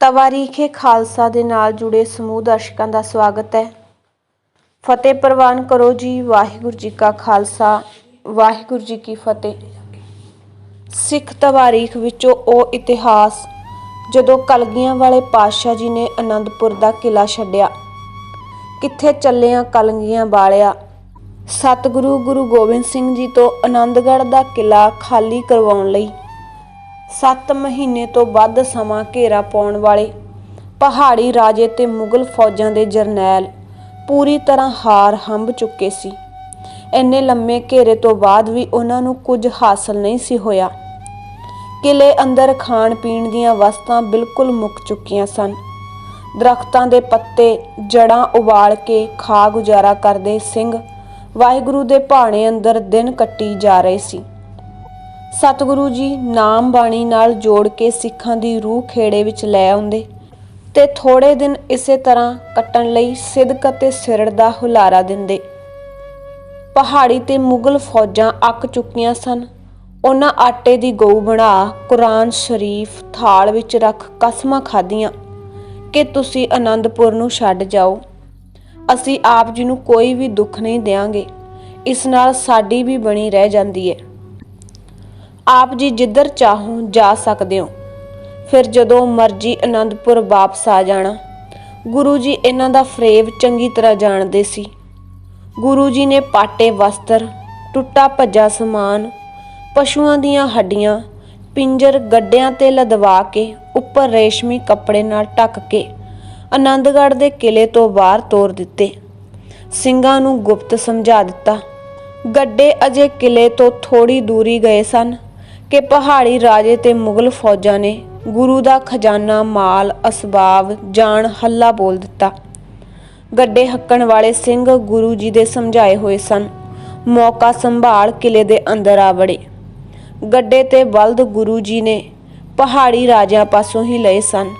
ਤਵਾਰੀਖੇ ਖਾਲਸਾ ਦੇ ਨਾਲ ਜੁੜੇ ਸਮੂਹ ਦਰਸ਼ਕਾਂ ਦਾ ਸਵਾਗਤ ਹੈ। ਫਤਿਹ ਪ੍ਰਵਾਨ ਕਰੋ ਜੀ, ਵਾਹਿਗੁਰੂ ਜੀ ਕਾ ਖਾਲਸਾ, ਵਾਹਿਗੁਰੂ ਜੀ ਕੀ ਫਤਿਹ। ਸਿੱਖ ਤਵਾਰੀਖ ਵਿੱਚੋਂ ਉਹ ਇਤਿਹਾਸ ਜਦੋਂ ਕਲਗੀਆਂ ਵਾਲੇ ਪਾਤਸ਼ਾਹ ਜੀ ਨੇ ਆਨੰਦਪੁਰ ਦਾ ਕਿਲਾ ਛੱਡਿਆ, ਕਿੱਥੇ ਚੱਲਿਆਂ ਕਲਗੀਆਂ ਵਾਲਿਆ। ਸਤਿਗੁਰੂ ਗੁਰੂ ਗੋਬਿੰਦ ਸਿੰਘ ਜੀ ਤੋਂ ਆਨੰਦਗੜ੍ਹ ਦਾ ਕਿਲਾ ਖਾਲੀ ਕਰਵਾਉਣ ਲਈ 7 ਮਹੀਨੇ ਤੋਂ ਵੱਧ ਸਮਾਂ ਘੇਰਾ ਪਾਉਣ ਵਾਲੇ ਪਹਾੜੀ ਰਾਜੇ ਤੇ ਮੁਗਲ ਫੌਜਾਂ ਦੇ ਜਰਨੈਲ ਪੂਰੀ ਤਰ੍ਹਾਂ ਹਾਰ ਹੰਭ ਚੁੱਕੇ ਸੀ। ਇੰਨੇ ਲੰਮੇ ਘੇਰੇ ਤੋਂ ਬਾਅਦ ਵੀ ਉਹਨਾਂ ਨੂੰ ਕੁਝ ਹਾਸਲ ਨਹੀਂ ਸੀ ਹੋਇਆ। ਕਿਲੇ ਅੰਦਰ ਖਾਣ ਪੀਣ ਦੀਆਂ ਵਸਤਾਂ ਬਿਲਕੁਲ ਮੁੱਕ ਚੁੱਕੀਆਂ ਸਨ। ਦਰਖਤਾਂ ਦੇ ਪੱਤੇ ਜੜਾਂ ਉਬਾਲ ਕੇ ਖਾ ਗੁਜ਼ਾਰਾ ਕਰਦੇ ਸਿੰਘ ਵਾਹਿਗੁਰੂ ਦੇ ਭਾਣੇ ਅੰਦਰ ਦਿਨ ਕੱਟੀ ਜਾ ਰਹੇ ਸੀ। ਸਤਿਗੁਰੂ ਜੀ ਨਾਮ ਬਾਣੀ ਨਾਲ ਜੋੜ ਕੇ ਸਿੱਖਾਂ ਦੀ ਰੂਹ ਖੇੜੇ ਵਿੱਚ ਲੈ ਆਉਂਦੇ ਤੇ ਥੋੜੇ ਦਿਨ ਇਸੇ ਤਰ੍ਹਾਂ ਕੱਟਣ ਲਈ ਸਿਦਕ ਅਤੇ ਸਿਰੜ ਦਾ ਹੁਲਾਰਾ ਦਿੰਦੇ। ਪਹਾੜੀ ਤੇ ਮੁਗਲ ਫੌਜਾਂ ਅੱਕ ਚੁੱਕੀਆਂ ਸਨ। ਉਹਨਾਂ ਆਟੇ ਦੀ ਗਊ ਬਣਾ ਕੁਰਾਨ ਸ਼ਰੀਫ ਥਾਲ ਵਿੱਚ ਰੱਖ ਕਸਮਾਂ ਖਾਧੀਆਂ। ਕਿ ਤੁਸੀਂ ਆਨੰਦਪੁਰ ਨੂੰ ਛੱਡ ਜਾਓ। ਅਸੀਂ ਆਪ ਜੀ ਨੂੰ ਕੋਈ ਵੀ ਦੁੱਖ ਨਹੀਂ ਦੇਵਾਂਗੇ ਇਸ ਨਾਲ ਸਾਡੀ ਵੀ ਬਣੀ ਰਹਿ ਜਾਂਦੀ ਹੈ ਆਪ ਜੀ ਜਿੱਧਰ ਚਾਹੋ ਜਾ ਸਕਦੇ ਹੋ। ਫਿਰ ਜਦੋਂ ਮਰਜ਼ੀ ਆਨੰਦਪੁਰ ਵਾਪਸ ਆ ਜਾਣਾ। ਗੁਰੂ ਜੀ ਇਹਨਾਂ ਦਾ ਫਰੇਬ ਚੰਗੀ ਤਰ੍ਹਾਂ ਜਾਣਦੇ ਸੀ। ਗੁਰੂ ਜੀ ਨੇ ਪਾਟੇ, ਵਸਤਰ, ਟੁੱਟਾ ਭੱਜਾ ਸਮਾਨ ਪਸ਼ੂਆਂ ਦੀਆਂ ਹੱਡੀਆਂ, ਪਿੰਜਰ ਗੱਡਿਆਂ ਤੇ ਲਦਵਾ ਕੇ ਉੱਪਰ ਰੇਸ਼ਮੀ ਕੱਪੜੇ ਨਾਲ ਢੱਕ ਕੇ ਆਨੰਦਗੜ੍ਹ ਦੇ ਕਿਲੇ ਤੋਂ ਬਾਹਰ ਤੋਰ ਦਿੱਤੇ। ਸਿੰਘਾਂ ਨੂੰ ਗੁਪਤ ਸਮਝਾ ਦਿੱਤਾ। ਗੱਡੇ ਅਜੇ ਕਿਲੇ ਤੋਂ ਥੋੜੀ ਦੂਰੀ ਗਏ ਸਨ ਕਿ ਪਹਾੜੀ ਰਾਜੇ ਤੇ ਮੁਗਲ ਫੌਜਾਂ ਨੇ ਗੁਰੂ ਦਾ ਖਜ਼ਾਨਾ, ਮਾਲ ਅਸਬਾਬ ਜਾਨ, ਹੱਲਾ ਬੋਲ ਦਿੱਤਾ। ਗੱਡੇ ਹੱਕਣ ਵਾਲੇ ਸਿੰਘ ਗੁਰੂ ਜੀ ਦੇ ਸਮਝਾਏ ਹੋਏ ਸਨ, ਮੌਕਾ ਸੰਭਾਲ ਕਿਲੇ ਦੇ ਅੰਦਰ ਆ ਵੜੇ। ਗੱਡੇ ਤੇ ਬਲਦ ਗੁਰੂ ਜੀ ਨੇ ਪਹਾੜੀ ਰਾਜਿਆਂ ਪਾਸੋਂ ਹੀ ਲਏ ਸਨ।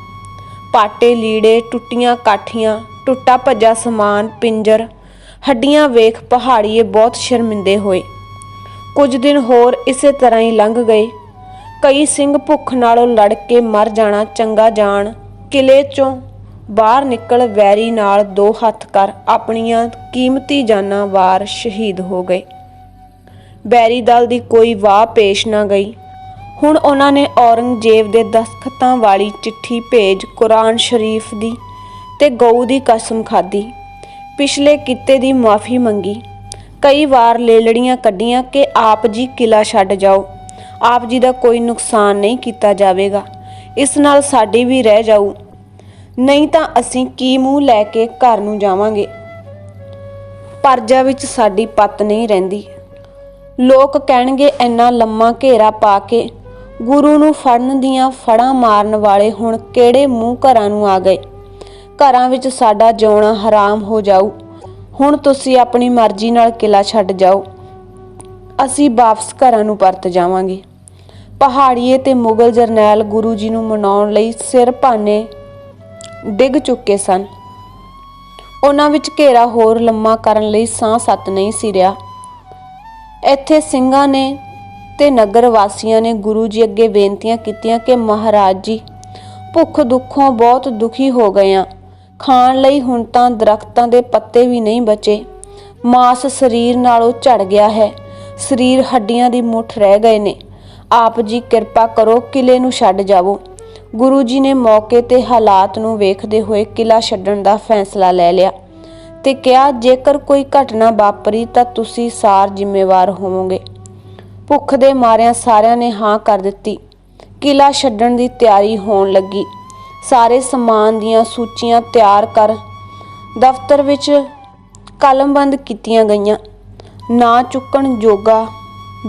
ਪਾਟੇ ਲੀੜੇ, ਟੁੱਟੀਆਂ ਕਾਠੀਆਂ, ਟੁੱਟਾ ਭੱਜਾ ਸਮਾਨ, ਪਿੰਜਰ, ਹੱਡੀਆਂ ਵੇਖ ਪਹਾੜੀਏ ਬਹੁਤ ਸ਼ਰਮਿੰਦੇ ਹੋਏ। ਕੁਝ ਦਿਨ ਹੋਰ ਇਸੇ ਤਰ੍ਹਾਂ ਹੀ ਲੰਘ ਗਏ। ਕਈ ਸਿੰਘ ਭੁੱਖ ਨਾਲੋਂ ਲੜ ਕੇ ਮਰ ਜਾਣਾ ਚੰਗਾ ਜਾਣ। ਕਿਲੇ ਚੋਂ ਬਾਹਰ ਨਿਕਲ ਵੈਰੀ ਨਾਲ ਦੋ ਹੱਥ ਕਰ ਆਪਣੀਆਂ ਕੀਮਤੀ ਜਾਨਾਂ ਵਾਰ ਸ਼ਹੀਦ ਹੋ ਗਏ। ਬੈਰੀ ਦਲ ਦੀ ਕੋਈ ਵਾਹ ਪੇਸ਼ ਨਾ ਗਈ। ਹੁਣ ਉਹਨਾਂ ਨੇ ਔਰੰਗਜ਼ੇਬ ਦੇ ਦਸਖਤਾਂ ਵਾਲੀ ਚਿੱਠੀ ਭੇਜ ਕੁਰਾਨ ਸ਼ਰੀਫ ਦੀ ਤੇ ਗਊ ਦੀ ਕਸਮ ਖਾਦੀ ਪਿਛਲੇ ਕਿੱਤੇ ਦੀ ਮਾਫੀ ਮੰਗੀ। ਕਈ ਵਾਰ ਲੇਲੜੀਆਂ ਕੱਢੀਆਂ ਕਿ ਆਪ ਜੀ ਕਿਲਾ ਛੱਡ ਜਾਓ। ਆਪ ਜੀ ਦਾ ਕੋਈ ਨੁਕਸਾਨ ਨਹੀਂ ਕੀਤਾ ਜਾਵੇਗਾ। ਇਸ ਨਾਲ ਸਾਡੀ ਵੀ ਰਹਿ ਜਾਊ। ਨਹੀਂ ਤਾਂ ਅਸੀਂ ਕੀ ਮੂੰਹ ਲੈ ਕੇ ਘਰ ਨੂੰ ਜਾਵਾਂਗੇ? ਪਰਜਾ ਵਿੱਚ ਸਾਡੀ ਪੱਤ ਨਹੀਂ ਰਹਿੰਦੀ। ਲੋਕ ਕਹਿਣਗੇ ਇੰਨਾ ਲੰਮਾ ਘੇਰਾ ਪਾ ਕੇ, ਗੁਰੂ ਨੂੰ ਫੜਨ ਦੀਆਂ ਫੜਾਂ ਮਾਰਨ ਵਾਲੇ ਹੁਣ ਕਿਹੜੇ ਮੂੰਹ ਘਰਾਂ ਨੂੰ ਆ ਗਏ? ਘਰਾਂ ਵਿੱਚ ਸਾਡਾ ਜਿਉਣਾ ਹਰਾਮ ਹੋ ਜਾਊ। ਹੁਣ ਤੁਸੀਂ ਆਪਣੀ ਮਰਜ਼ੀ ਨਾਲ ਕਿਲਾ ਛੱਡ ਜਾਓ। ਅਸੀਂ ਵਾਪਸ ਘਰਾਂ ਨੂੰ ਪਰਤ ਜਾਵਾਂਗੇ। ਪਹਾੜੀਏ ਤੇ ਮੁਗਲ ਜਰਨੈਲ ਗੁਰੂ ਜੀ ਨੂੰ ਮਨਾਉਣ ਲਈ ਸਿਰ ਭਾਨੇ ਡਿੱਗ ਚੁੱਕੇ ਸਨ। ਉਹਨਾਂ ਵਿੱਚ ਘੇਰਾ ਹੋਰ ਲੰਮਾ ਕਰਨ ਲਈ ਸਾਹ ਸੱਤ ਨਹੀਂ ਸੀ ਰਿਹਾ। ਇੱਥੇ ਸਿੰਘਾਂ ਨੇ ਤੇ ਨਗਰ ਵਾਸੀਆਂ ਨੇ ਗੁਰੂ ਜੀ ਅੱਗੇ ਬੇਨਤੀਆਂ ਕੀਤੀਆਂ ਕਿ ਮਹਾਰਾਜ ਜੀ, ਭੁੱਖ ਦੁੱਖੋਂ ਬਹੁਤ ਦੁਖੀ ਹੋ ਗਏ ਆ। ਖਾਣ ਲਈ ਹੁਣ ਤਾਂ ਦਰਖਤਾਂ ਦੇ ਪੱਤੇ ਵੀ ਨਹੀਂ ਬਚੇ। ਮਾਸ ਸਰੀਰ ਨਾਲੋਂ ਝੜ ਗਿਆ ਹੈ। ਸਰੀਰ ਹੱਡੀਆਂ ਦੀ ਮੁੱਠ ਰਹਿ ਗਏ ਨੇ। ਆਪ ਜੀ ਕਿਰਪਾ ਕਰੋ ਕਿਲੇ ਨੂੰ ਛੱਡ ਜਾਵੋ। ਗੁਰੂ ਜੀ ਨੇ ਮੌਕੇ ਤੇ ਹਾਲਾਤ ਨੂੰ ਵੇਖਦੇ ਹੋਏ ਕਿਲਾ ਛੱਡਣ ਦਾ ਫੈਸਲਾ ਲੈ ਲਿਆ। ਤੇ ਕਿਹਾ, ਜੇਕਰ ਕੋਈ ਘਟਨਾ ਵਾਪਰੀ ਤਾਂ ਤੁਸੀਂ ਸਾਰ ਜ਼ਿੰਮੇਵਾਰ ਹੋਵੋਗੇ। ਭੁੱਖ ਦੇ ਮਾਰਿਆਂ ਸਾਰਿਆਂ ਨੇ ਹਾਂ ਕਰ ਦਿੱਤੀ। ਕਿਲਾ ਛੱਡਣ ਦੀ ਤਿਆਰੀ ਹੋਣ ਲੱਗੀ। ਸਾਰੇ ਸਮਾਨ ਦੀਆਂ ਸੂਚੀਆਂ ਤਿਆਰ ਕਰ ਦਫ਼ਤਰ ਵਿੱਚ ਕਲਮਬੰਦ ਕੀਤੀਆਂ ਗਈਆਂ। ਨਾ ਚੁੱਕਣ ਜੋਗਾ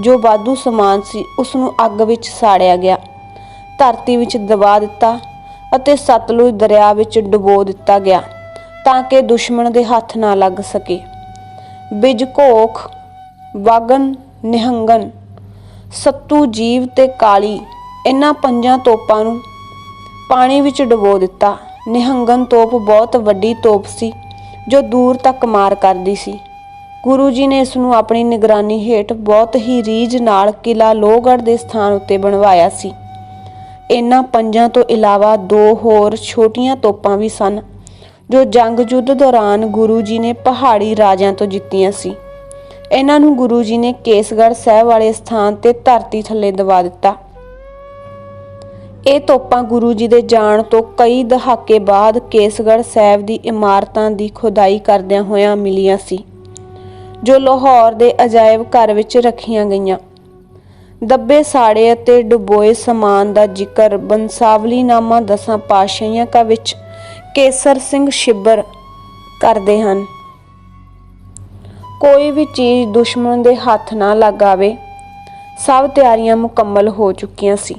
ਜੋ ਬਾਦੂ ਸਮਾਨ ਸੀ ਉਸ ਨੂੰ ਅੱਗ ਵਿੱਚ ਸਾੜਿਆ ਗਿਆ। ਧਰਤੀ ਵਿੱਚ ਦਬਾ ਦਿੱਤਾ ਅਤੇ ਸਤਲੁਜ ਦਰਿਆ ਵਿੱਚ ਡੁਬੋ ਦਿੱਤਾ ਗਿਆ। ਤਾਂ ਕਿ ਦੁਸ਼ਮਣ ਦੇ ਹੱਥ ਨਾ ਲੱਗ ਸਕੇ। ਬਿਜ ਘੋਖ, ਵਾਗਨ, ਨਿਹੰਗਨ, ਸੱਤੂ ਜੀਵ ਤੇ ਕਾਲੀ ਇਹਨਾਂ ਪੰਜਾਂ ਤੋਪਾਂ ਨੂੰ ਪਾਣੀ ਵਿੱਚ ਡੁਬੋ ਦਿੱਤਾ। ਨਿਹੰਗਨ ਤੋਪ ਬਹੁਤ ਵੱਡੀ ਤੋਪ ਸੀ, ਜੋ ਦੂਰ ਤੱਕ ਮਾਰ ਕਰਦੀ ਸੀ। ਗੁਰੂ ਜੀ ਨੇ ਇਸ ਨੂੰ ਆਪਣੀ ਨਿਗਰਾਨੀ ਹੇਠ ਬਹੁਤ ਹੀ ਰੀਝ ਨਾਲ ਕਿਲਾ ਲੋਹਗੜ੍ਹ ਦੇ ਸਥਾਨ ਉੱਤੇ ਬਣਵਾਇਆ ਸੀ। ਇਹਨਾਂ ਪੰਜਾਂ ਤੋਂ ਇਲਾਵਾ ਦੋ ਹੋਰ ਛੋਟੀਆਂ ਤੋਪਾਂ ਵੀ ਸਨ। ਜੋ ਜੰਗ ਯੁੱਧ ਦੌਰਾਨ ਗੁਰੂ ਜੀ ਨੇ ਪਹਾੜੀ ਰਾਜਿਆਂ ਤੋਂ ਜਿੱਤੀਆਂ ਸੀ। ਇਹਨਾਂ ਨੂੰ ਗੁਰੂ ਜੀ ਨੇ ਕੇਸਗੜ੍ਹ ਸਾਹਿਬ ਵਾਲੇ ਸਥਾਨ ਤੇ ਧਰਤੀ ਥੱਲੇ ਦਬਾ ਦਿੱਤਾ। ਇਹ ਤੋਪਾਂ ਗੁਰੂ ਜੀ ਦੇ ਜਾਣ ਤੋਂ ਕਈ ਦਹਾਕੇ ਬਾਅਦ ਕੇਸਗੜ੍ਹ ਸਾਹਿਬ ਦੀ ਇਮਾਰਤਾਂ ਦੀ ਖੁਦਾਈ ਕਰਦਿਆਂ ਹੋਇਆਂ ਮਿਲੀਆਂ ਸੀ, ਜੋ ਲਾਹੌਰ ਦੇ ਅਜਾਇਬ ਘਰ ਵਿੱਚ ਰੱਖੀਆਂ ਗਈਆਂ। ਦੱਬੇ ਸਾੜੇ ਅਤੇ ਡੁਬੋਏ ਸਮਾਨ ਦਾ ਜ਼ਿਕਰ ਬੰਸਾਵਲੀ ਨਾਮਾ ਦਸਾਂ ਪਾਤਸ਼ਾਹੀਆਂ ਕਾ ਵਿੱਚ ਕੇਸਰ ਸਿੰਘ ਸ਼ਿੱਬਰ ਕਰਦੇ ਹਨ। ਕੋਈ ਵੀ ਚੀਜ਼ ਦੁਸ਼ਮਣ ਦੇ ਹੱਥ ਨਾ ਲੱਗ ਆਵੇ ਸਭ ਤਿਆਰੀਆਂ ਮੁਕੰਮਲ ਹੋ ਚੁੱਕੀਆਂ ਸੀ।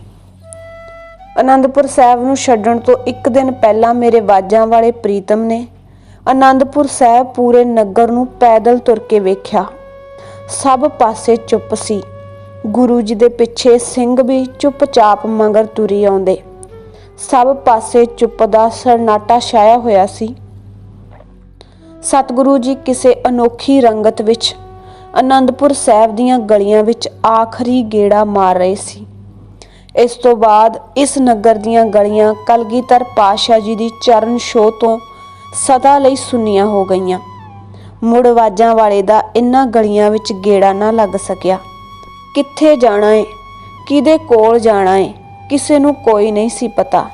ਅਨੰਦਪੁਰ ਸਾਹਿਬ ਨੂੰ ਛੱਡਣ ਤੋਂ ਇੱਕ ਦਿਨ ਪਹਿਲਾਂ ਮੇਰੇ ਵਾਜਾਂ ਵਾਲੇ ਪ੍ਰੀਤਮ ਨੇ ਅਨੰਦਪੁਰ ਸਾਹਿਬ ਪੂਰੇ ਨਗਰ ਨੂੰ ਪੈਦਲ ਤੁਰ ਕੇ ਵੇਖਿਆ। ਸਭ ਪਾਸੇ ਚੁੱਪ ਸੀ। ਗੁਰੂ ਜੀ ਦੇ ਪਿੱਛੇ ਸਿੰਘ ਵੀ ਚੁੱਪਚਾਪ ਮਗਰ ਤੁਰੀ ਆਉਂਦੇ। ਸਭ ਪਾਸੇ ਚੁੱਪ ਦਾ ਸਰਨਾਟਾ ਛਾਇਆ ਹੋਇਆ ਸੀ। ਸਤਿਗੁਰੂ ਜੀ ਕਿਸੇ ਅਨੋਖੀ ਰੰਗਤ ਵਿੱਚ, ਅਨੰਦਪੁਰ ਸਾਹਿਬ ਦੀਆਂ ਗਲੀਆਂ ਵਿੱਚ ਆਖਰੀ ਗੇੜਾ ਮਾਰ ਰਹੇ ਸੀ। ਇਸ ਤੋਂ ਬਾਅਦ ਇਸ ਨਗਰ ਦੀਆਂ ਗਲੀਆਂ ਕਲਗੀਧਰ ਪਾਸ਼ਾ ਜੀ ਦੀ ਚਰਨ ਛੋਹ ਤੋਂ ਸਦਾ ਲਈ ਸੁੰਨੀਆਂ ਹੋ ਗਈਆਂ। ਮੁੜ ਆਵਾਜ਼ਾਂ ਵਾਲੇ ਦਾ ਇਨ੍ਹਾਂ ਗਲੀਆਂ ਵਿੱਚ ਗੇੜਾ ਨਾ ਲੱਗ ਸਕਿਆ। ਕਿੱਥੇ ਜਾਣਾ ਏ? ਕਿਹਦੇ ਕੋਲ ਜਾਣਾ ਏ? ਕਿਸੇ ਨੂੰ ਕੋਈ ਨਹੀਂ ਸੀ ਪਤਾ।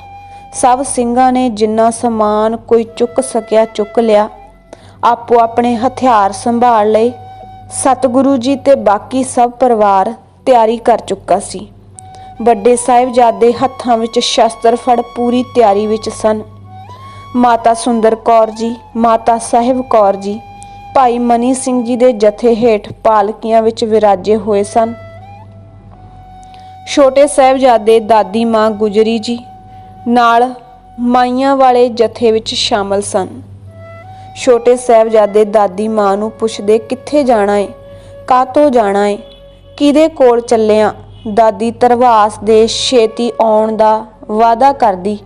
ਸਭ ਸਿੰਘਾਂ ਨੇ ਜਿੰਨਾ ਸਮਾਨ ਕੋਈ ਚੁੱਕ ਸਕਿਆ ਚੁੱਕ ਲਿਆ। ਆਪੋ ਆਪਣੇ ਹਥਿਆਰ ਸੰਭਾਲ ਲਏ। ਸਤਿਗੁਰੂ ਜੀ ਤੇ ਬਾਕੀ ਸਭ ਪਰਿਵਾਰ ਤਿਆਰੀ ਕਰ ਚੁੱਕਾ ਸੀ। ਵੱਡੇ ਸਾਹਿਬਜ਼ਾਦੇ ਹੱਥਾਂ ਵਿੱਚ ਸ਼ਸਤਰ ਫੜ ਪੂਰੀ ਤਿਆਰੀ ਵਿੱਚ ਸਨ। ਮਾਤਾ ਸੁੰਦਰ ਕੌਰ ਜੀ, ਮਾਤਾ ਸਾਹਿਬ ਕੌਰ ਜੀ, ਭਾਈ ਮਨੀ ਸਿੰਘ ਜੀ ਦੇ ਜਥੇ ਹੇਠ ਪਾਲਕੀਆਂ ਵਿੱਚ ਵਿਰਾਜੇ ਹੋਏ ਸਨ। ਛੋਟੇ ਸਾਹਿਬਜ਼ਾਦੇ ਦਾਦੀ ਮਾਂ ਗੁਜਰੀ ਜੀ ਨਾਲ ਮਾਈਆਂ ਵਾਲੇ ਜਥੇ ਵਿੱਚ ਸ਼ਾਮਲ ਸਨ। ਛੋਟੇ ਸਾਹਿਬਜ਼ਾਦੇ ਦਾਦੀ ਮਾਂ ਨੂੰ ਪੁੱਛਦੇ ਕਿੱਥੇ ਜਾਣਾ ਏ ਕਾਤੋਂ ਜਾਣਾ ਏ, ਕਿਹਦੇ ਕੋਲ ਚੱਲਿਆ? ਦਾਦੀ ਤਰਵਾਸ ਦੇ ਛੇਤੀ ਆਉਣ ਦਾ ਵਾਅਦਾ ਕਰਦੀ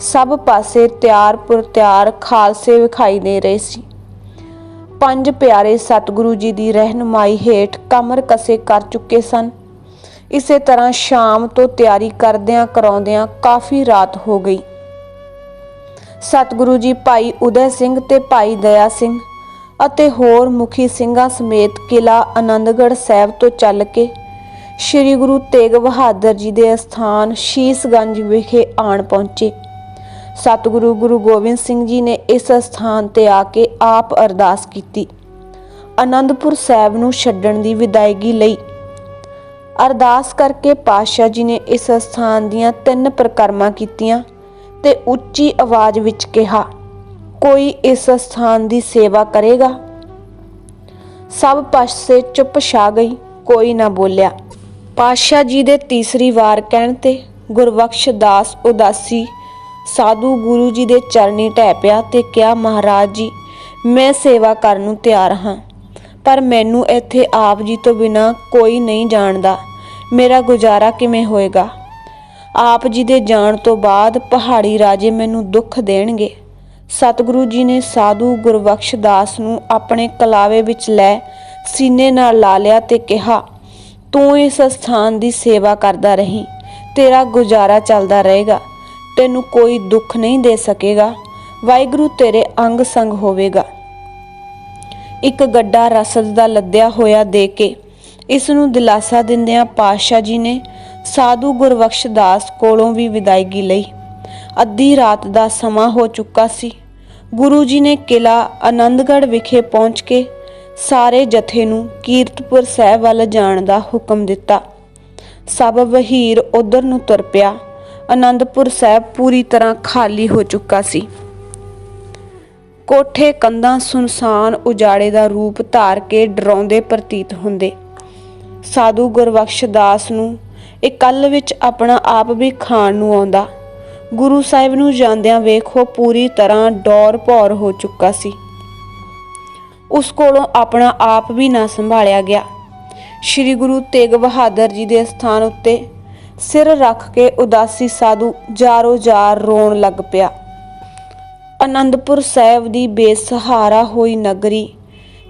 ਸਭ ਪਾਸੇ ਤਿਆਰ ਪੁਰ ਤਿਆਰ ਖਾਲਸੇ ਵਿਖਾਈ ਦੇ ਰਹੇ ਸੀ। ਪੰਜ ਪਿਆਰੇ ਸਤਿਗੁਰੂ ਜੀ ਦੀ ਰਹਿਨਮਾਈ ਹੇਠ ਕਮਰ ਕਸੇ ਕਰ ਚੁੱਕੇ ਸਨ। ਇਸੇ ਤਰ੍ਹਾਂ ਸ਼ਾਮ ਤੋਂ ਤਿਆਰੀ ਕਰਦਿਆਂ ਕਰਾਉਂਦਿਆਂ ਕਾਫੀ ਰਾਤ ਹੋ ਗਈ। ਸਤਿਗੁਰੂ ਜੀ ਭਾਈ ਉਦੈ ਸਿੰਘ ਤੇ ਭਾਈ ਦਇਆ ਸਿੰਘ ਅਤੇ ਹੋਰ ਮੁਖੀ ਸਿੰਘਾਂ ਸਮੇਤ ਕਿਲਾ ਆਨੰਦਗੜ੍ਹ ਸਾਹਿਬ ਤੋਂ ਚੱਲ ਕੇ ਸ੍ਰੀ ਗੁਰੂ ਤੇਗ ਬਹਾਦਰ ਜੀ ਦੇ ਅਸਥਾਨ ਸ਼ੀਸਗੰਜ ਵਿਖੇ ਆਣ ਪਹੁੰਚੇ। ਸਤਿਗੁਰੂ ਗੁਰੂ ਗੋਬਿੰਦ ਸਿੰਘ ਜੀ ਨੇ ਇਸ ਸਥਾਨ ਤੇ ਆ ਕੇ ਆਪ ਅਰਦਾਸ ਕੀਤੀ। ਅਨੰਦਪੁਰ ਸਾਹਿਬ ਨੂੰ ਛੱਡਣ ਦੀ ਵਿਦਾਇਗੀ ਲਈ ਅਰਦਾਸ ਕਰਕੇ ਪਾਤਸ਼ਾਹ ਜੀ ਨੇ ਇਸ ਸਥਾਨ ਦੀਆਂ ਤਿੰਨ ਪ੍ਰਕਰਮਾਂ ਕੀਤੀਆਂ ਤੇ ਉੱਚੀ ਆਵਾਜ਼ ਵਿੱਚ ਕਿਹਾ, ਕੋਈ ਇਸ ਸਥਾਨ ਦੀ ਸੇਵਾ ਕਰੇਗਾ? ਸਭ ਪਾਸੇ ਚੁੱਪ ਛਾ ਗਈ, ਕੋਈ ਨਾ ਬੋਲਿਆ। ਪਾਤਸ਼ਾਹ ਜੀ ਦੇ ਤੀਸਰੀ ਵਾਰ ਕਹਿਣ ਤੇ ਗੁਰਬਖਸ਼ ਦਾਸ ਉਦਾਸੀ ਸਾਧੂ ਗੁਰੂ ਜੀ ਦੇ ਚਰਨੀ ਢਹਿ ਪਿਆ ਤੇ ਕਿਹਾ, ਮਹਾਰਾਜ ਜੀ, ਮੈਂ ਸੇਵਾ ਕਰਨ ਨੂੰ ਤਿਆਰ ਹਾਂ। ਪਰ ਮੈਨੂੰ ਇੱਥੇ ਆਪ ਜੀ ਤੋਂ ਬਿਨਾ ਕੋਈ ਨਹੀਂ ਜਾਣਦਾ। ਮੇਰਾ ਗੁਜ਼ਾਰਾ ਕਿਵੇਂ ਹੋਏਗਾ? ਆਪ ਜੀ ਦੇ ਜਾਣ ਤੋਂ ਬਾਅਦ ਪਹਾੜੀ ਰਾਜੇ ਮੈਨੂੰ ਦੁੱਖ ਦੇਣਗੇ। ਸਤਿਗੁਰੂ ਜੀ ਨੇ ਸਾਧੂ ਗੁਰਬਖਸ਼ ਦਾਸ ਨੂੰ ਆਪਣੇ ਕਲਾਵੇ ਵਿੱਚ ਲੈ ਸੀਨੇ ਨਾਲ ਲਾ ਲਿਆ ਤੇ ਕਿਹਾ, ਤੂੰ ਇਸ ਸਥਾਨ ਦੀ ਸੇਵਾ ਕਰਦਾ ਰਹੀਂ। ਤੇਰਾ ਗੁਜ਼ਾਰਾ ਚੱਲਦਾ ਰਹੇਗਾ। ਤੈਨੂੰ ਕੋਈ ਦੁੱਖ ਨਹੀਂ ਦੇ ਸਕੇਗਾ। ਵਾਹਿਗੁਰੂ ਤੇਰੇ ਅੰਗ ਸੰਗ ਹੋਵੇਗਾ। ਇੱਕ ਗੱਡਾ ਰਸਦ ਦਾ ਲੱਦਿਆ ਹੋਇਆ ਦੇ ਕੇ ਇਸ ਨੂੰ ਦਿਲਾਸਾ ਦਿੰਦਿਆਂ ਪਾਤਸ਼ਾਹ ਜੀ ਨੇ ਸਾਧੂ ਗੁਰਬਖਸ਼ ਦਾਸ ਕੋਲੋਂ ਵੀ ਵਿਦਾਇਗੀ ਲਈ। ਅੱਧੀ ਰਾਤ ਦਾ ਸਮਾਂ ਹੋ ਚੁੱਕਾ ਸੀ। ਗੁਰੂ ਜੀ ਨੇ ਕਿਲਾ ਆਨੰਦਗੜ੍ਹ ਵਿਖੇ ਪਹੁੰਚ ਕੇ ਸਾਰੇ ਜਥੇ ਨੂੰ ਕੀਰਤਪੁਰ ਸਾਹਿਬ ਵੱਲ ਜਾਣ ਦਾ ਹੁਕਮ ਦਿੱਤਾ। ਸਭ ਵਹੀਰ ਉਧਰ ਨੂੰ ਤੁਰ ਪਿਆ। ਆਨੰਦਪੁਰ ਸਾਹਿਬ ਪੂਰੀ ਤਰ੍ਹਾਂ ਖਾਲੀ ਹੋ ਚੁੱਕਾ ਸੀ। ਕੋਠੇ ਕੰਧਾਂ ਸੁਨਸਾਨ ਉਜਾੜੇ ਦਾ ਰੂਪ ਧਾਰ ਕੇ ਡਰਾਉਂਦੇ ਪ੍ਰਤੀਤ ਹੁੰਦੇ। ਸਾਧੂ ਗੁਰਬਖਸ਼ ਦਾਸ ਨੂੰ ਇਕੱਲ ਵਿੱਚ ਆਪਣਾ ਆਪ ਵੀ ਖਾਣ ਨੂੰ ਆਉਂਦਾ। ਗੁਰੂ ਸਾਹਿਬ ਨੂੰ ਜਾਂਦਿਆਂ ਵੇਖੋ ਪੂਰੀ ਤਰ੍ਹਾਂ ਡੌਰ ਭੌਰ ਹੋ ਚੁੱਕਾ ਸੀ। ਉਸ ਕੋਲੋਂ ਆਪਣਾ ਆਪ ਵੀ ਨਾ ਸੰਭਾਲਿਆ ਗਿਆ। ਸ੍ਰੀ ਗੁਰੂ ਤੇਗ ਬਹਾਦਰ ਜੀ ਦੇ ਸਥਾਨ ਉੱਤੇ ਸਿਰ ਰੱਖ ਕੇ ਉਦਾਸੀ ਸਾਧੂ ਜਾਰੋ ਜਾਰ ਰੋਣ ਲੱਗ ਪਿਆ। ਅਨੰਦਪੁਰ ਸਾਹਿਬ ਦੀ ਬੇਸਹਾਰਾ ਹੋਈ ਨਗਰੀ,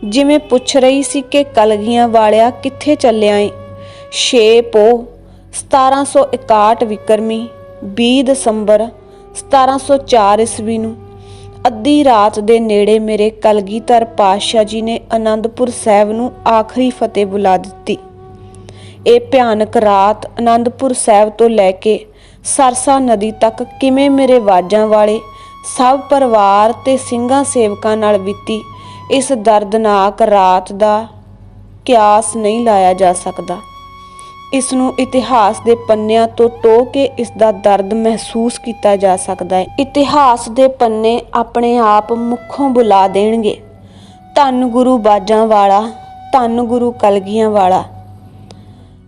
ਜਿਵੇਂ ਪੁੱਛ ਰਹੀ ਸੀ ਕਿ ਕਲਗੀਆਂ ਵਾਲਿਆ ਕਿੱਥੇ ਚੱਲਿਆ ਏ? 6 ਪੋ 1761 ਵਿਕਰਮੀ 20 ਦਸੰਬਰ 1704 ਈਸਵੀ ਨੂੰ। ਅੱਧੀ ਰਾਤ ਦੇ ਨੇੜੇ ਮੇਰੇ ਕਲਗੀਧਰ ਪਾਤਸ਼ਾਹ ਜੀ ਨੇ ਅਨੰਦਪੁਰ ਸਾਹਿਬ ਨੂੰ ਆਖਰੀ ਫਤਿਹ ਬੁਲਾ ਦਿੱਤੀ। ਇਹ ਭਿਆਨਕ ਰਾਤ ਅਨੰਦਪੁਰ ਸਾਹਿਬ ਤੋਂ ਲੈ ਕੇ ਸਰਸਾ ਨਦੀ ਤੱਕ ਕਿਵੇਂ ਮੇਰੇ ਵਾਜਾਂ ਵਾਲੇ ਸਭ ਪਰਿਵਾਰ ਤੇ ਸਿੰਘਾਂ ਸੇਵਕਾਂ ਨਾਲ ਬੀਤੀ ਇਸ ਦਰਦਨਾਕ ਰਾਤ ਦਾ ਕਿਆਸ ਨਹੀਂ ਲਾਇਆ ਜਾ ਸਕਦਾ। ਇਸ ਨੂੰ ਇਤਿਹਾਸ ਦੇ ਪੰਨਿਆਂ ਤੋਂ ਟੋ ਕੇ ਇਸ ਦਾ ਦਰਦ ਮਹਿਸੂਸ ਕੀਤਾ ਜਾ ਸਕਦਾ ਹੈ। ਇਤਿਹਾਸ ਦੇ ਪੰਨੇ ਆਪਣੇ ਆਪ ਮੁੱਖੋਂ ਬੁਲਾ ਦੇਣਗੇ। ਧੰਨ ਗੁਰੂ ਬਾਜਾਂ ਵਾਲਾ, ਧੰਨ ਗੁਰੂ ਕਲਗੀਆਂ ਵਾਲਾ।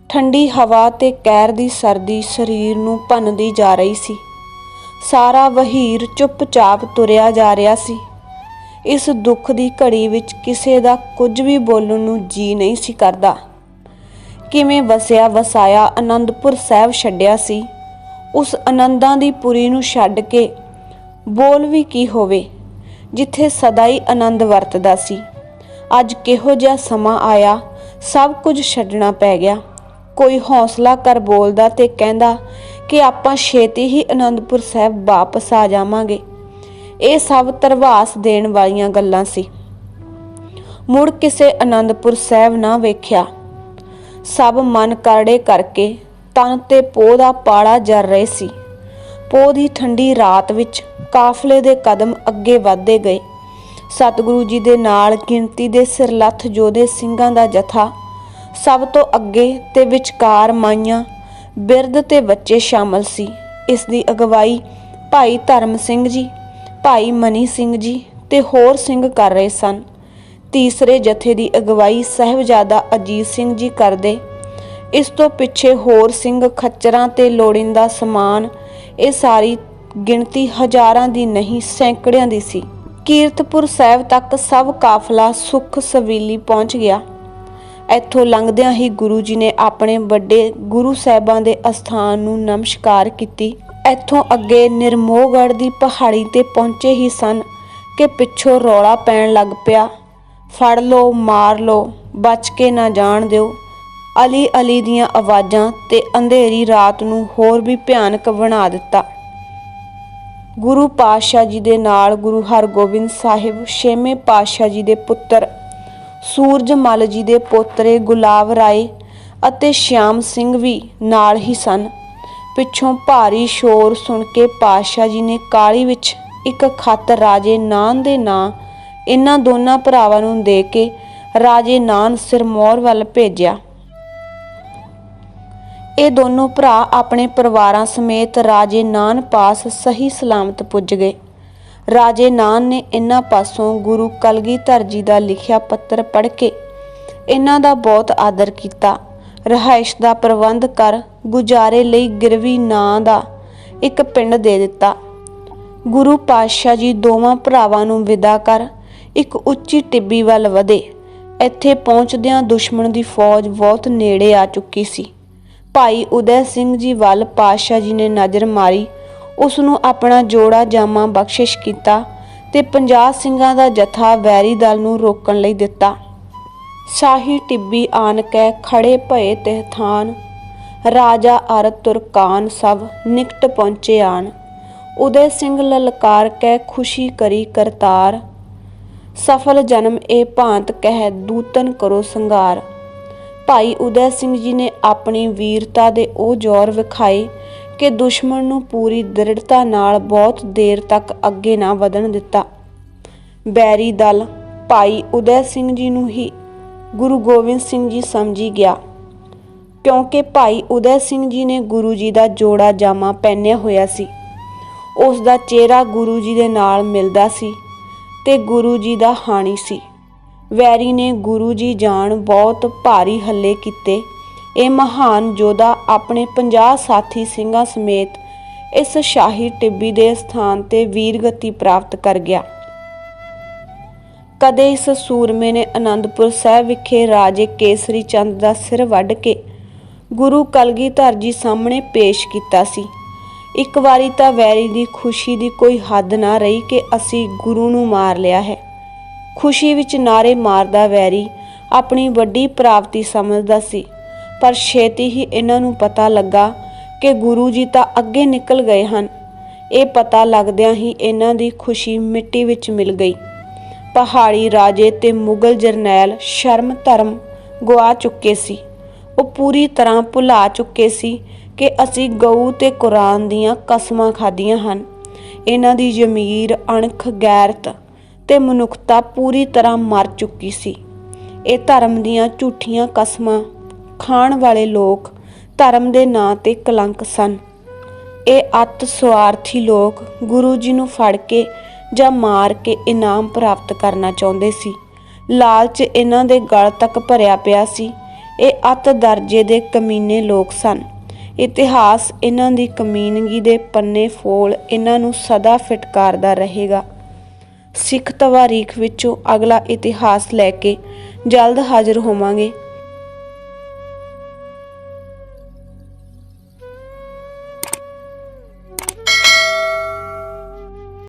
ਠੰਡੀ ਹਵਾ ਤੇ ਕਹਿਰ ਦੀ ਸਰਦੀ ਸਰੀਰ ਨੂੰ ਭੰਨਦੀ ਜਾ ਰਹੀ ਸੀ। ਸਾਰਾ ਵਹੀਰ ਚੁੱਪਚਾਪ ਤੁਰਿਆ ਜਾ ਰਿਹਾ ਸੀ। ਇਸ ਦੁੱਖ ਦੀ ਘੜੀ ਵਿੱਚ ਕਿਸੇ ਦਾ ਕੁਝ ਵੀ ਬੋਲਣ ਨੂੰ ਜੀ ਨਹੀਂ ਸੀ ਕਰਦਾ। ਕਿਵੇਂ ਵਸਿਆ ਵਸਾਇਆ ਆਨੰਦਪੁਰ ਸਾਹਿਬ ਛੱਡਿਆ ਸੀ। ਉਸ ਆਨੰਦਾਂ ਦੀ ਪੁਰੀ ਨੂੰ ਛੱਡ ਕੇ ਬੋਲ ਵੀ ਕੀ ਹੋਵੇ, ਜਿੱਥੇ ਸਦਾ ਹੀ ਆਨੰਦ ਵਰਤਦਾ ਸੀ। ਅੱਜ ਕਿਹੋ ਜਿਹਾ ਸਮਾਂ ਆਇਆ, ਸਭ ਕੁਝ ਛੱਡਣਾ ਪੈ ਗਿਆ। ਕੋਈ ਹੌਸਲਾ ਕਰ ਬੋਲਦਾ ਤੇ ਕਹਿੰਦਾ ਕਿ ਆਪਾਂ ਛੇਤੀ ਹੀ ਅਨੰਦਪੁਰ ਸਾਹਿਬ ਵਾਪਸ ਆ ਜਾਵਾਂਗੇ। ਇਹ ਸਭ ਤਰਵਾਸ ਦੇਣ ਵਾਲੀਆਂ ਗੱਲਾਂ ਸੀ। ਮੁੜ ਕਿਸੇ ਅਨੰਦਪੁਰ ਸਾਹਿਬ ਨਾ ਵੇਖਿਆ। ਸਭ ਮਨ ਕਰੜੇ ਕਰਕੇ ਤਨ ਤੇ ਪੋਹ ਦਾ ਪਾਲਾ ਜਰ ਰਹੇ ਸੀ। ਪੋਹ ਦੀ ਠੰਡੀ ਰਾਤ ਵਿੱਚ ਕਾਫਲੇ ਦੇ ਕਦਮ ਅੱਗੇ ਵਧਦੇ ਗਏ। ਸਤਿਗੁਰੂ ਜੀ ਦੇ ਨਾਲ ਗਿਣਤੀ ਦੇ ਸਿਰਲੱਥ ਜੋਧੇ ਸਿੰਘਾਂ ਦਾ ਜਥਾ ਸਭ ਤੋਂ ਅੱਗੇ ਤੇ ਵਿਚਕਾਰ ਮਾਈਆਂ ਬਿਰਧ ਤੇ ਬੱਚੇ ਸ਼ਾਮਲ ਸੀ। ਇਸ ਦੀ ਅਗਵਾਈ ਭਾਈ ਧਰਮ ਸਿੰਘ ਜੀ, ਭਾਈ ਮਨੀ ਸਿੰਘ ਜੀ ਤੇ ਹੋਰ ਸਿੰਘ ਕਰ ਰਹੇ ਸਨ। ਤੀਸਰੇ ਜਥੇ ਦੀ ਅਗਵਾਈ ਸਹਿਬਜ਼ਾਦਾ ਅਜੀਤ ਸਿੰਘ ਜੀ ਕਰਦੇ। ਇਸ ਤੋਂ ਪਿੱਛੇ ਹੋਰ ਸਿੰਘ ਖੱਚਰਾਂ ਤੇ ਲੋੜਿੰਦਾ ਸਮਾਨ, ਇਹ ਸਾਰੀ ਗਿਣਤੀ ਹਜ਼ਾਰਾਂ ਦੀ ਨਹੀਂ, ਸੈਂਕੜਿਆਂ ਦੀ ਸੀ। ਕੀਰਤਪੁਰ ਸਾਹਿਬ ਤੱਕ ਸਭ ਕਾਫਲਾ ਸੁਖ ਸਵੀਲੀ ਪਹੁੰਚ ਗਿਆ। ਇੱਥੋਂ ਲੰਘਦਿਆਂ ਹੀ ਗੁਰੂ ਜੀ ਨੇ ਆਪਣੇ ਵੱਡੇ ਗੁਰੂ ਸਾਹਿਬਾਂ ਦੇ ਅਸਥਾਨ ਨੂੰ ਨਮਸਕਾਰ ਕੀਤੀ। ਇੱਥੋਂ ਅੱਗੇ ਨਿਰਮੋਹਗੜ੍ਹ ਦੀ ਪਹਾੜੀ ਤੇ ਪਹੁੰਚੇ ਹੀ ਸਨ ਕਿ ਪਿੱਛੋਂ ਰੌਲਾ ਪੈਣ ਲੱਗ ਪਿਆ। ਫੜ ਲਓ, ਮਾਰ ਲਓ, ਬਚ ਕੇ ਨਾ ਜਾਣ ਦਿਓ। ਅਲੀ ਅਲੀ ਦੀਆਂ ਆਵਾਜ਼ਾਂ ਤੇ ਅੰਧੇਰੀ ਰਾਤ ਨੂੰ ਹੋਰ ਵੀ ਭਿਆਨਕ ਬਣਾ ਦਿੱਤਾ। ਗੁਰੂ ਪਾਤਸ਼ਾਹ ਜੀ ਦੇ ਨਾਲ ਗੁਰੂ ਹਰਗੋਬਿੰਦ ਸਾਹਿਬ, ਛੇਵੇਂ ਪਾਤਸ਼ਾਹ ਜੀ ਦੇ ਪੁੱਤਰ ਸੂਰਜਮਲ ਜੀ ਦੇ ਪੋਤਰੇ ਗੁਲਾਬ ਰਾਏ ਅਤੇ ਸ਼ਿਆਮ ਸਿੰਘ ਵੀ ਨਾਲ ਹੀ ਸਨ। ਪਿੱਛੋਂ ਭਾਰੀ ਸ਼ੋਰ ਸੁਣ ਕੇ ਪਾਤਸ਼ਾਹ ਜੀ ਨੇ ਕਾਲੀ ਵਿੱਚ ਇੱਕ ਖੱਤ ਰਾਜੇ ਨਾਨ ਦੇ ਨਾਂ ਇਹਨਾਂ ਦੋਨਾਂ ਭਰਾਵਾਂ ਨੂੰ ਦੇ ਕੇ ਰਾਜੇ ਨਾਨ ਸਿਰਮੌਰ ਵੱਲ ਭੇਜਿਆ। ਇਹ ਦੋਨੋਂ ਭਰਾ ਆਪਣੇ ਪਰਿਵਾਰਾਂ ਸਮੇਤ ਰਾਜੇ ਨਾਨ ਪਾਸ ਸਹੀ ਸਲਾਮਤ ਪੁੱਜ ਗਏ। ਰਾਜੇ ਨਾਨ ਨੇ ਇਹਨਾਂ ਪਾਸੋਂ ਗੁਰੂ ਕਲਗੀਧਰ ਜੀ ਦਾ ਲਿਖਿਆ ਪੱਤਰ ਪੜ੍ਹ ਕੇ ਇਹਨਾਂ ਦਾ ਬਹੁਤ ਆਦਰ ਕੀਤਾ। ਰਿਹਾਇਸ਼ ਦਾ ਪ੍ਰਬੰਧ ਕਰ ਗੁਜ਼ਾਰੇ ਲਈ ਗਿਰਵੀ ਨਾਂ ਦਾ ਇੱਕ ਪਿੰਡ ਦੇ ਦਿੱਤਾ। ਗੁਰੂ ਪਾਤਸ਼ਾਹ ਜੀ ਦੋਵਾਂ ਭਰਾਵਾਂ ਨੂੰ ਵਿਦਾ ਕਰ ਇੱਕ ਉੱਚੀ ਟਿੱਬੀ ਵੱਲ ਵਧੇ। ਇੱਥੇ ਪਹੁੰਚਦਿਆਂ ਦੁਸ਼ਮਣ ਦੀ ਫੌਜ ਬਹੁਤ ਨੇੜੇ ਆ ਚੁੱਕੀ ਸੀ। ਭਾਈ ਉਦੈ ਸਿੰਘ ਜੀ ਵੱਲ ਪਾਤਸ਼ਾਹ ਜੀ ਨੇ ਨਜ਼ਰ ਮਾਰੀ ਉਸ ਨੂੰ ਆਪਣਾ ਜੋੜਾ ਜਾਮਾ ਬਖਸ਼ਿਸ਼ ਕੀਤਾ ਤੇ 50 ਸਿੰਘਾਂ ਦਾ ਜਥਾ ਵੈਰੀ ਦਲ ਨੂੰ ਰੋਕਣ ਲਈ ਦਿੱਤਾ। ਸ਼ਾਹੀ ਟਿੱਬੀ ਆਨ ਕੈ ਖੜੇ ਭਏ ਤੇ ਥਾਨ ਰਾਜਾ ਅਰ ਤੁਰਕਾਨ ਸਭ ਨਿਕਟ ਪਹੁੰਚੇ ਆਣ। ਉਦੈ ਸਿੰਘ ਲਲਕਾਰ ਕੈ ਖੁਸ਼ੀ ਕਰੀ ਕਰਤਾਰ, ਸਫਲ ਜਨਮ ਇਹ ਭਾਂਤ ਕਹਿ ਦੂਤਨ ਕਰੋ ਸੰਗਾਰ ਭਾਈ ਉਦੈ ਸਿੰਘ ਜੀ ਨੇ ਆਪਣੀ ਵੀਰਤਾ ਦੇ ਉਹ ਜ਼ੋਰ ਵਿਖਾਏ ਕਿ ਦੁਸ਼ਮਣ ਨੂੰ ਪੂਰੀ ਦ੍ਰਿੜਤਾ ਨਾਲ ਬਹੁਤ ਦੇਰ ਤੱਕ ਅੱਗੇ ਨਾ ਵਧਣ ਦਿੱਤਾ। ਬੈਰੀ ਦਲ ਭਾਈ ਉਦੈ ਸਿੰਘ ਜੀ ਨੂੰ ਹੀ ਗੁਰੂ ਗੋਬਿੰਦ ਸਿੰਘ ਜੀ ਸਮਝੀ ਗਿਆ। ਕਿਉਂਕਿ ਭਾਈ ਉਦੈ ਸਿੰਘ ਜੀ ਨੇ ਗੁਰੂ ਜੀ ਦਾ ਜੋੜਾ ਜਾਮਾ ਪਹਿਨਿਆ ਹੋਇਆ ਸੀ। ਉਸ ਦਾ ਚਿਹਰਾ ਗੁਰੂ ਜੀ ਦੇ ਨਾਲ ਮਿਲਦਾ ਸੀ ਤੇ ਗੁਰੂ ਜੀ ਦਾ ਹਾਣੀ ਸੀ। ਵੈਰੀ ਨੇ ਗੁਰੂ ਜੀ ਜਾਣ ਬਹੁਤ ਭਾਰੀ ਹੱਲੇ ਕੀਤੇ ਇਹ ਮਹਾਨ ਯੋਧਾ ਆਪਣੇ 50 ਸਾਥੀ ਸਿੰਘਾਂ ਸਮੇਤ ਇਸ ਸ਼ਾਹੀ ਟਿੱਬੀ ਦੇ ਸਥਾਨ ਤੇ ਵੀਰਗਤੀ ਪ੍ਰਾਪਤ ਕਰ ਗਿਆ। ਕਦੇ ਇਸ ਸੂਰਮੇ ਨੇ ਆਨੰਦਪੁਰ ਸਾਹਿਬ ਵਿਖੇ ਰਾਜੇ ਕੇਸਰੀ ਚੰਦ ਦਾ ਸਿਰ ਵੱਢ ਕੇ ਗੁਰੂ ਕਲਗੀਧਰ ਜੀ ਸਾਹਮਣੇ ਪੇਸ਼ ਕੀਤਾ ਸੀ। ਇੱਕ ਵਾਰੀ ਤਾਂ ਵੈਰੀ ਦੀ ਖੁਸ਼ੀ ਦੀ ਕੋਈ ਹੱਦ ਨਾ ਰਹੀ ਕਿ ਅਸੀਂ ਗੁਰੂ ਨੂੰ ਮਾਰ ਲਿਆ ਹੈ। ਖੁਸ਼ੀ ਵਿੱਚ ਨਾਰੇ ਮਾਰਦਾ ਵੈਰੀ ਆਪਣੀ ਵੱਡੀ ਪ੍ਰਾਪਤੀ ਸਮਝਦਾ ਸੀ। ਪਰ ਛੇਤੀ ਹੀ ਇਹਨਾਂ ਨੂੰ ਪਤਾ ਲੱਗਾ ਕਿ ਗੁਰੂ ਜੀ ਤਾਂ ਅੱਗੇ ਨਿਕਲ ਗਏ ਹਨ। ਇਹ ਪਤਾ ਲੱਗਦਿਆਂ ਹੀ ਇਹਨਾਂ ਦੀ ਖੁਸ਼ੀ ਮਿੱਟੀ ਵਿੱਚ ਮਿਲ ਗਈ। ਪਹਾੜੀ ਰਾਜੇ ਤੇ ਮੁਗਲ ਜਰਨੈਲ ਸ਼ਰਮ ਧਰਮ ਗਵਾ ਚੁੱਕੇ ਸੀ। ਉਹ ਪੂਰੀ ਤਰ੍ਹਾਂ ਭੁਲਾ ਚੁੱਕੇ ਸੀ ਕਿ ਅਸੀਂ ਗਊ ਤੇ ਕੁਰਾਨ ਦੀਆਂ ਕਸਮਾਂ ਖਾਧੀਆਂ ਹਨ। ਇਹਨਾਂ ਦੀ ਜ਼ਮੀਰ, ਅਣਖ, ਗੈਰਤ ਤੇ ਮਨੁੱਖਤਾ ਪੂਰੀ ਤਰ੍ਹਾਂ ਮਰ ਚੁੱਕੀ ਸੀ। ਇਹ ਧਰਮ ਦੀਆਂ ਝੂਠੀਆਂ ਕਸਮਾਂ ਖਾਣ ਵਾਲੇ ਲੋਕ ਧਰਮ ਦੇ ਨਾਂ ਤੇ ਕਲੰਕ ਸਨ। ਇਹ ਅੱਤ ਸਵਾਰਥੀ ਲੋਕ ਗੁਰੂ ਜੀ ਨੂੰ ਫੜ ਕੇ ਜਾਂ ਮਾਰ ਕੇ ਇਨਾਮ ਪ੍ਰਾਪਤ ਕਰਨਾ ਚਾਹੁੰਦੇ ਸੀ। ਲਾਲਚ ਇਹਨਾਂ ਦੇ ਗਲ ਤੱਕ ਭਰਿਆ ਪਿਆ ਸੀ। ਇਹ ਅੱਤ ਦਰਜੇ ਦੇ ਕਮੀਨੇ ਲੋਕ ਸਨ। ਇਤਿਹਾਸ ਇਹਨਾਂ ਦੀ ਕਮੀਨਗੀ ਦੇ ਪੰਨੇ ਫੋਲ ਇਹਨਾਂ ਨੂੰ ਸਦਾ ਫਟਕਾਰਦਾ ਰਹੇਗਾ। ਸਿੱਖ ਤਵਾਰੀਖ ਵਿੱਚੋਂ ਅਗਲਾ ਇਤਿਹਾਸ ਲੈ ਕੇ ਜਲਦ ਹਾਜ਼ਰ ਹੋਵਾਂਗੇ।